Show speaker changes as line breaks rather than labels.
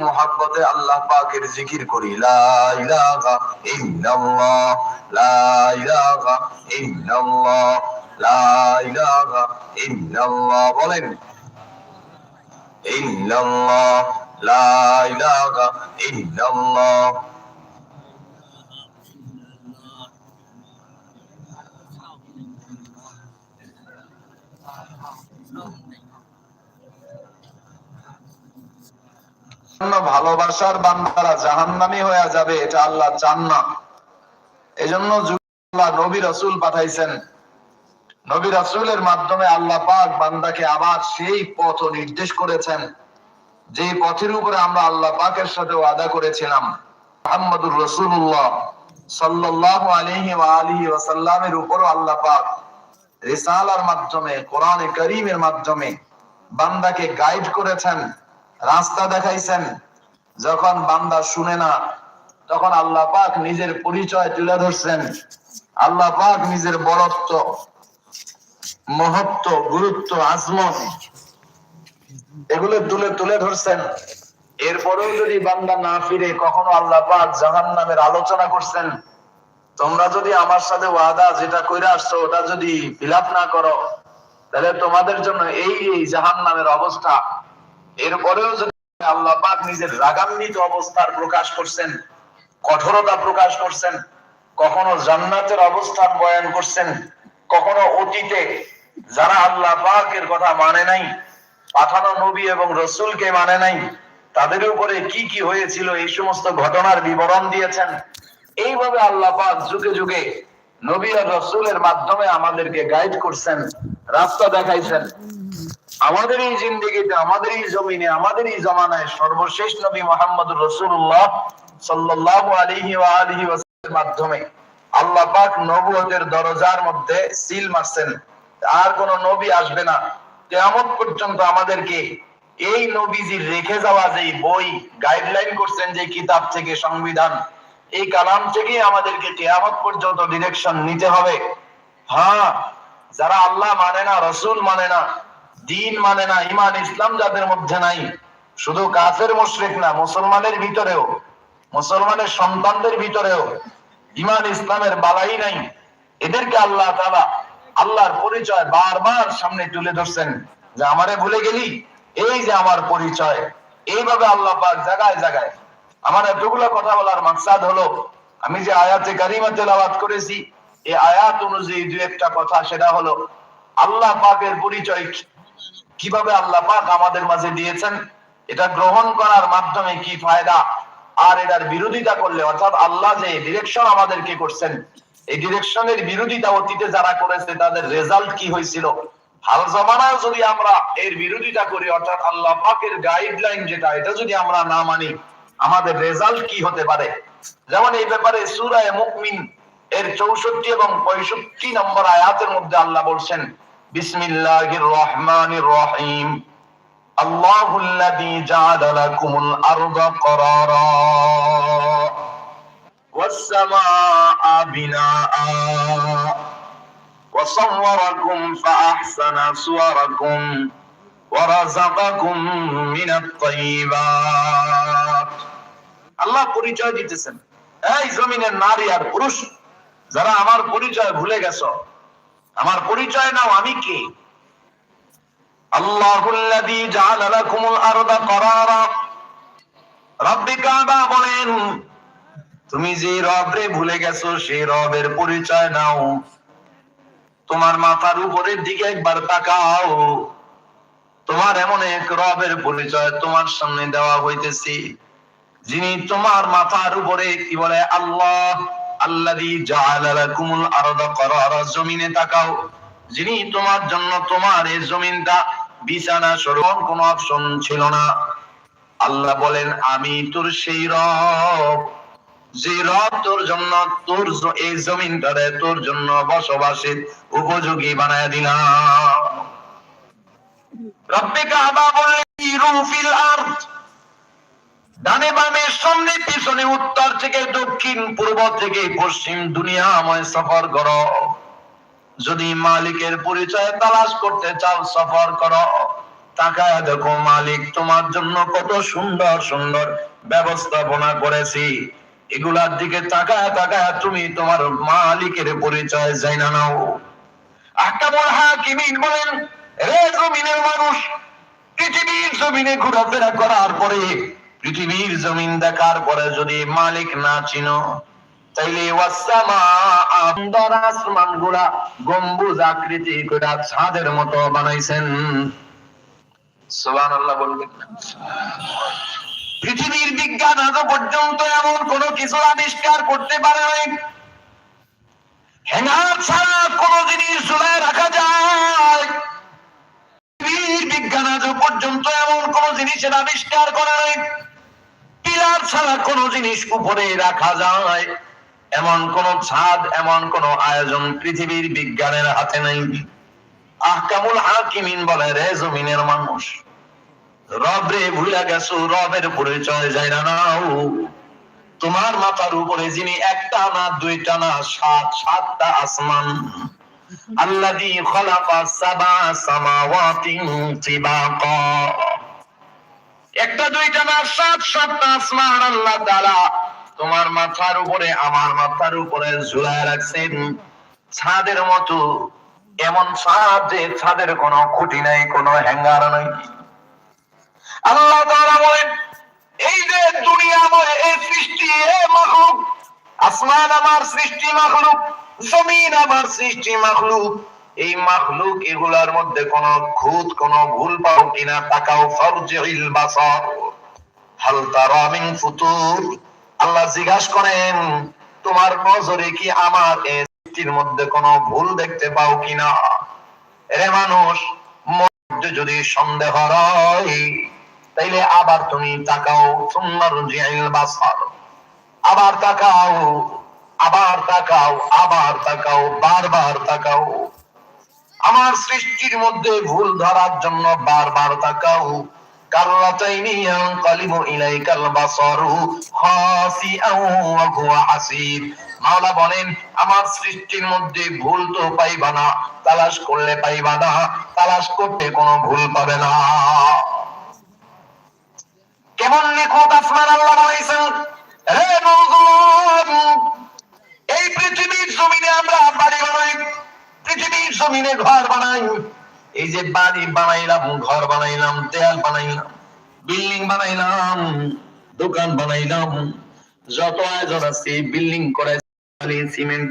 মোহাব্বতে আল্লাহ পাকের জিকির করি। লা ইলাহা ইল্লাল্লাহ, লা ইলাহা ইল্লাল্লাহ, লা বলেন। ইল্লাল্লাহ, লা ইলাহা ভালোবাসার বান্দারা জাহান্নামী হয়ে যাবে, এটা আল্লাহ চান না এজন্য আল্লাহ নবী পাঠাইছেন। নবী মাধ্যমে আল্লাহ পাক বান্দাকে আবার সেই পথ নির্দেশ করেছেন যে পথের উপরে আমরা আল্লাহ পাকের সাথে ওয়াদা করেছিলাম। আলিহি উপরও আল্লাহ পাক রিসালার মাধ্যমে, কোরআনে করিমের মাধ্যমে বান্দাকে গাইড করেছেন। রাস্তা দেখাইছেন, যখন বান্দা শুনে না, তখন আল্লাহ পাক নিজের পরিচয় তুলে ধরছেন। আল্লাহ পাক নিজের বড়ত্ব মহত্ব, গুরুত্ব, আজমত, এগুলো তুলে তুলে ধরছেন। এরপরেও যদি বান্দা না ফিরে, কখনো আল্লাহ পাক জাহান নামের আলোচনা করছেন। তোমরা যদি আমার সাথে ওয়াদা যেটা কইরা আসছো, ওটা যদি ফিল না করো, তাহলে তোমাদের জন্য এই এই জাহান নামের অবস্থা। এরপরেও যদি আল্লাহ পাক নিজের রাগান্বিত অবস্থার প্রকাশ করছেন, কঠোরতা প্রকাশ করছেন, কখনো জান্নাতের অবস্থান বয়ান করছেন, কখনো অতীতে যারা আল্লাহ পাকের কথা মানে নাই, পাঠানো নবী এবং রসুলকে মানে নাই, তাদের উপরে কি কি হয়েছিল, এই সমস্ত ঘটনার বিবরণ দিয়েছেন। এইভাবে আল্লাহ পাক যুগে যুগে নবী আর রসুলের মাধ্যমে আমাদেরকে গাইড করছেন, রাস্তা দেখাইছেন। আমাদের এই জিন্দগিতে, আমাদের এই জমিনে, আমাদের এই জমানায় সর্বশেষ নবী মোহাম্মদ রসুল্লাহ সাল্লাহ আলহি আলহি মাধ্যমে আল্লাহ পাক নবুয়তের দরজার মধ্যে সিল মারছেন। আর কোন নবী আসবে না। পর্যন্ত আমাদেরকে এই রেখে যাওয়া যে বই গাইডলাইন করছেন যে কিতাব থেকে সংবিধান, এই কালাম থেকে আমাদেরকে কেয়ামত পর্যন্ত ডিরেকশন নিতে হবে। হ্যাঁ যারা আল্লাহ মানে না, রসুল মানে না দিন মানে না ইমান ইসলাম যাদের মধ্যে নাই। শুধু কাফের, মুশরিক না, মুসলমানের ভিতরেও, মুসলমানের সন্তানদের ভিতরেও ইমান ইসলামের বালাই নাই। এদেরকে আল্লাহ তাআলা আল্লাহর পরিচয় বারবার সামনে তুলে ধরছেন যে আমারে ভুলে গেলি? এই যে আমার পরিচয়, এইভাবে আল্লাহ পাক জায়গায় জায়গায় আমার এতগুলো কথা বলার মাকসাদ হলো, আমি যে আয়াতে কারিমা তেলাওয়াত করেছি, এই আয়াত অনুযায়ী দু একটা কথা, সেটা হলো, আল্লাহ পাকের পরিচয় কীভাবে আল্লাহ পাক আমাদের মাঝে দিয়েছেন, এটা গ্রহণ করার মাধ্যমে কি ফায়দা, আর এটার বিরোধিতা করলে, অর্থাৎ আল্লাহ যে ডিরেকশন আমাদেরকে করছেন, এই ডিরেকশনের বিরোধিতা অতীতে যারা করেছে, তাদের রেজাল্ট কি হয়েছিল? হাল জমানায় যদি আমরা এর বিরোধিতা করি, অর্থাৎ আল্লাহ পাকের গাইডলাইন যেটা, এটা যদি আমরা না মানি, আমাদের রেজাল্ট কি হতে পারে? যেমন এই ব্যাপারে সুরায় মুকমিন এর চৌষট্টি এবং পঁয়ষট্টি নম্বর আয়াতের মধ্যে আল্লাহ বলছেন বিসমিল্লাহির রহমানির রহিম الله الذي جعل لكم الأرض قرارا والسماء بناء وصوركم فأحسن صوركم ورزقكم من الطيبات আল্লাহ পরিচয় দিতেছেন এই জমিনের নারী আর পুরুষ যারা আমার পরিচয় ভুলে গেছো আমার পরিচয় নাও, আমি কে? আরদা করারা। কাবা বলেন, তুমি যে রবরে ভুলে গেছো রবের পরিচয় নাও। তোমার মাথার উপরের দিকে একবার তাকাও। তোমার এমন এক রবের পরিচয় তোমার সামনে দেওয়া হইতেছে, যিনি তোমার মাথার উপরে কি বলে, আল্লাহ আরদা জমিনে তাকাও, যিনি তোমার জন্য তোমার জমিনটা বিছানা কোন অপশন ছিল না। আল্লাহ বলেন, আমি তোর সেই রব, যে রব তোর জন্য তোর এই জমিনটারে তোর জন্য বসবাসের উপযোগী বানায় দিলাম। রব্বে কাবা বললেন ইরুফিল আরদ ডানে বামে সামনে পিছনে উত্তর থেকে, দক্ষিণ, পূর্ব থেকে, পশ্চিম দুনিয়াময় সফর করো। যদি মালিকের পরিচয় তালাশ করতে চাও, সফর করো। তাকায় দেখো মালিক, তোমার জন্য কত সুন্দর সুন্দর ব্যবস্থাপনা করেছি। এগুলার দিকে তাকায় তাকায় তুমি তোমার মালিকের পরিচয় যাই না নাও আহকামুল হাকিমিন বলেন, রে জমিনের মানুষ, পৃথিবীর জমিনে ঘোরাফেরা করার পরে পৃথিবীর জমিন দেখার পরে যদি মালিক না চিনো, তাইলে আসমান গম্বুজ আকৃতি ছাদের মতো বানাইছেন। পৃথিবীর বিজ্ঞান পর্যন্ত এমন কিছু আবিষ্কার করতে পারে নাই। হ্যাঙ্গার ছাড়া কোন জিনিস ঝুলায় রাখা যায়। বিজ্ঞান আজ পর্যন্ত এমন কোন জিনিসের আবিষ্কার করে নাই। ছাড়া কোন জিনিস উপরে রাখা যায়। এমন কোন ছাদ, এমন কোন আয়োজন পৃথিবীর বিজ্ঞানের হাতে নেই। আহকামুল হাকিমিন বলে, রে জমিনের মানুষ রব রে ভুলে গেছো, রবের পরিচয় যায় না নাও। তোমার মাথার উপরে যিনি একটা না, দুইটা না, সাত, সাতটা আসমান, আল্লাযী খালাকা সাবা সামাওয়াতিন তিবাকা। একটা, দুইটা না, সাত, সাতটা আসমান আল্লাহ তাআলা তোমার মাথার উপরে, আমার মাথার উপরে ঝুলায় রাখছেন। ছাদের মতো, এমন ছাদ যে ছাদের কোনো খুঁটি নাই, কোনো হ্যাঙ্গার নাই। আল্লাহ তাআলা বলেন, এই যে দুনিয়াময় এই সৃষ্টি, এ মাখলুক, আসমান আমার সৃষ্টি মাখলুক, জমিন আমার সৃষ্টি মাখলুক। এই মাখলুক এগুলার মধ্যে কোন খুঁত, কোন ভুল পাও কিনা, তাকাও ফরজিল বাসার। হাল তারা ফুতুর। আল্লাহ জিজ্ঞাসা করেন, তোমার নজরে কি আমার এই মধ্যে কোনো ভুল দেখতে পাও কিনা? রে মানুষ, মধ্যে যদি সন্দেহ হয়, তাইলে আবার তুমি তাকাও সুন্দর জিআইল বাসার। আবার তাকাও আবার তাকাও আবার তাকাও, বারবার তাকাও। আমার সৃষ্টির মধ্যে ভুল ধরার জন্য বারবার তাকাও। আমার সৃষ্টির মধ্যে ভুল তো পাইবা না, তালাশ করলে পাইবা না, তালাশ করতে কোনো ভুল পাবে না। কেমন নিখুঁত আসমান আল্লাহ নওজোয়ান এই পৃথিবীর জমিনে আমরা বাড়ি বানাই পৃথিবীর জমিনে ঘর বানাই। এই যে বাড়ি বানাইলাম, ঘর বানাইলাম, দেয়াল বানাইলাম, বিল্ডিং বানাইলাম, দোকান বানাইলাম, যত আয়োজন আছে, বিল্ডিং করে সিমেন্ট